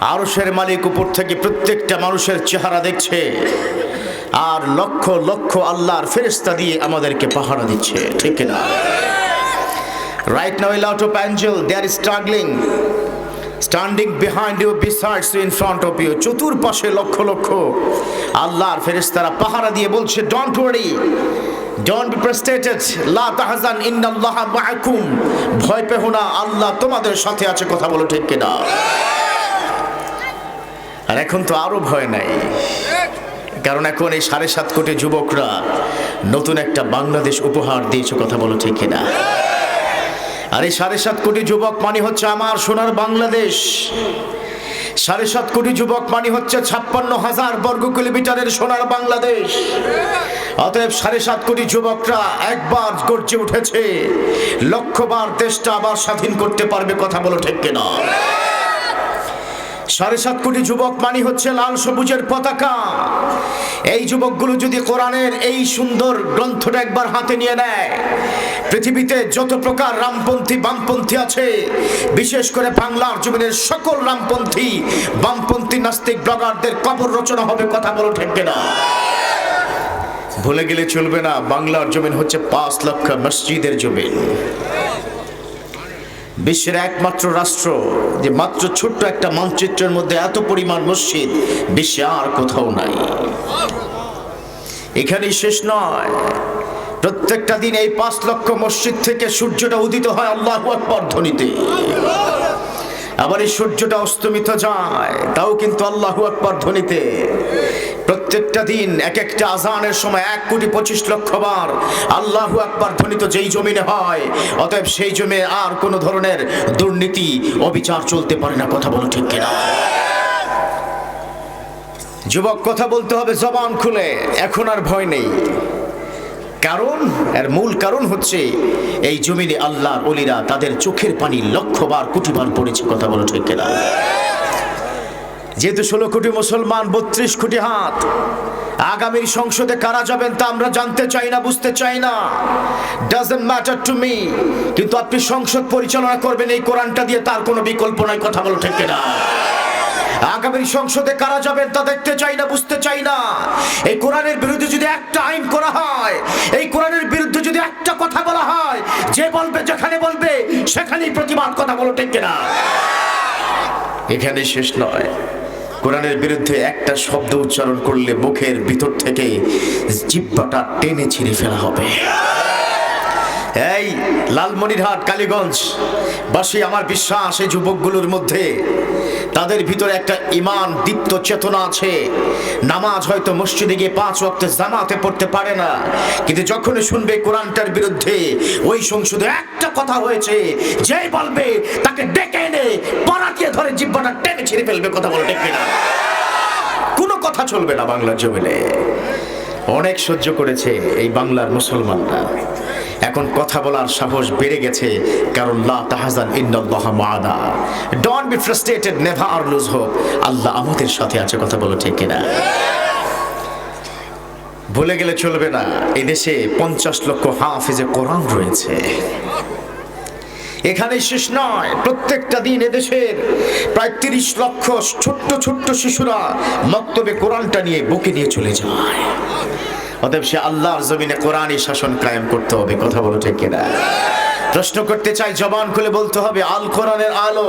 আরশের মালিক উপর থেকে প্রত্যেকটা মানুষের চেহারা দেখছে। আর লক্ষ লক্ষ আল্লাহর ফেরেস্তা দিয়ে আমাদেরকে পাহারা দিচ্ছে, ঠিক না right now lot of angel they are struggling standing behind you besides in front of you চতুর্পাশে লক্ষ লক্ষ আল্লাহর ফেরেশতারা পাহারা দিয়ে বলছে don't worry don't be frustrated লা তাহজান ইন্নাল্লাহা মাআকুম। ভয় পেও না, আল্লাহ তোমাদের সাথে আছে, কথা বলো, ঠিক কিনা? আর এখন তো আরও ভয় নাই। কারণ এখন এই সাড়ে সাত কোটি যুবকরা নতুন একটা বাংলাদেশ উপহার দিয়েছে কথা বলো ঠিক কিনা। আর এই সাড়ে সাত কোটি যুবক মানে হচ্ছে আমার সোনার বাংলাদেশ। সাড়ে সাত কোটি যুবক মানে হচ্ছে ছাপ্পান্ন হাজার বর্গ কিলোমিটারের সোনার বাংলাদেশ। অতএব সাড়ে সাত কোটি যুবকরা একবার গর্জে উঠেছে, লক্ষ্যবার দেশটা আবার স্বাধীন করতে পারবে কথা বলো ঠিক কিনা। সাড়ে সাত কোটি যুবক মানি হচ্ছে লাল সবুজের পতাকা। এই যুবকগুলো যদি কোরআনের এই সুন্দর গ্রন্থটা একবার হাতে নিয়ে নেয়, পৃথিবীতে যত প্রকার রামপন্থী, বামপন্থী আছে, বিশেষ করে বাংলার জমিনের সকল রামপন্থী, বামপন্থী নাস্তিক ব্লগারদের কবর রচনা হবে কথা বলো ঠেকবে না ভুলে গেলে চলবে না, বাংলার জমিন হচ্ছে পাঁচ লক্ষ মসজিদের জমিন। বিশ্বের একমাত্র রাষ্ট্র, যে মাত্র ছোট্ট একটা মানচিত্রের মধ্যে এত পরিমাণ মসজিদ, বিশ্বে আর কোথাও নাই। এখানেই শেষ নয়। প্রত্যেকটা দিন এই পাঁচ লক্ষ মসজিদ থেকে সূর্যটা উদিত হয় আল্লাহ আকবর ধ্বনিতে। আবার এই সূর্যটা অস্তমিত যায়, তাও কিন্তু আল্লাহু আকবর ধ্বনিতে। প্রত্যেকটা দিন এক একটা আজানের সময় এক কোটি পঁচিশ লক্ষ বার আল্লাহু আকবর ধ্বনিত যেই জমিনে হয়, অতএব সেই জমে আর কোনো ধরনের দুর্নীতি, অবিচার চলতে পারে না, কথা বলো ঠিক কিনা? যুবক, কথা বলতে হবে জবান খুলে, এখন আর ভয় নেই। কারণ, এর মূল কারণ হচ্ছে এই জমিনে আল্লাহর অলিরা তাদের চোখের পানি লক্ষবার কোটিবার পড়েছে, কথা বলো ঠিক কিনা? যেহেতু ষোলো কোটি মুসলমান, বত্রিশ কোটি হাত, আগামীর সংসদে কারা যাবেন তা আমরা জানতে চাই না, বুঝতে চাই না। ডাজেন্ট ম্যাটার টু মি কিন্তু আপনি সংসদ পরিচালনা করবেন, এই কোরআনটা দিয়ে তার কোনো বিকল্প নয়, কথা বলো ঠিক না আগামীর সংসদে কারা যাবেন তা দেখতে চাই না, বুঝতে চাই না। এই কোরআনের বিরুদ্ধে যদি একটা আইন করা হয়, এই কোরআনের বিরুদ্ধে যদি একটা কথা বলা হয়, যে বলবে, যেখানে বলবে, সেখানেই প্রতিবাদ, কথা বলো ঠিক না এখানে শেষ নয়। কোরআনের বিরুদ্ধে একটা শব্দ উচ্চারণ করলে মুখের ভিতর থেকে জিব্বাটা টেনে ছিঁড়ে ফেলা হবে। এই লালমনিরহাট, কালীগঞ্জ বাসী, আমার বিশ্বাস, এই যুবকগুলোর মধ্যে তাদের ভিতরে একটা ইমান দীপ্ত চেতনা আছে। নামাজ হয়তো মসজিদে গিয়ে পাঁচ ওয়াক্ত জামাতে পড়তে পারে না, কিন্তু যখনই শুনবে কোরআনটার বিরুদ্ধে ওই সংসদে একটা কথা হয়েছে যে বলবে, তাকে ডেকে এনে পরাটিয়ে ধরে জিব্বাটা ছিঁড়ে ফেলবে কথা বলে ডেকে না কোনো কথা চলবে না বাংলার জমিনে। অনেক সহ্য করেছে এই বাংলার মুসলমানরা। এখন কথা বলার সাহস বেড়ে গেছে, কারণ লা তাহাজান ইন্নাল্লাহ মাআনা don't be frustrated never R lose hope আল্লাহ আমাদের সাথে আছে, কথা বলো, ঠিক কিনা? ভুলে গেলে চলবে না। এই দেশে পঞ্চাশ লক্ষ হাফিজে কোরআন রয়েছে। এখানেই শেষ নয়। প্রত্যেকটা দিন এদেশের প্রায় তিরিশ লক্ষ ছোট্ট ছোট্ট শিশুরা মক্তবে কোরআনটা নিয়ে বুকে নিয়ে চলে যায়। অতএব সে আল্লাহর জমিনে কোরআনই শাসন কায়েম করতে হবে, কথা বলো ঠিক কিনা? প্রশ্ন করতে চাই, জবান খুলে বলতে হবে, আল কোরআনের আলো।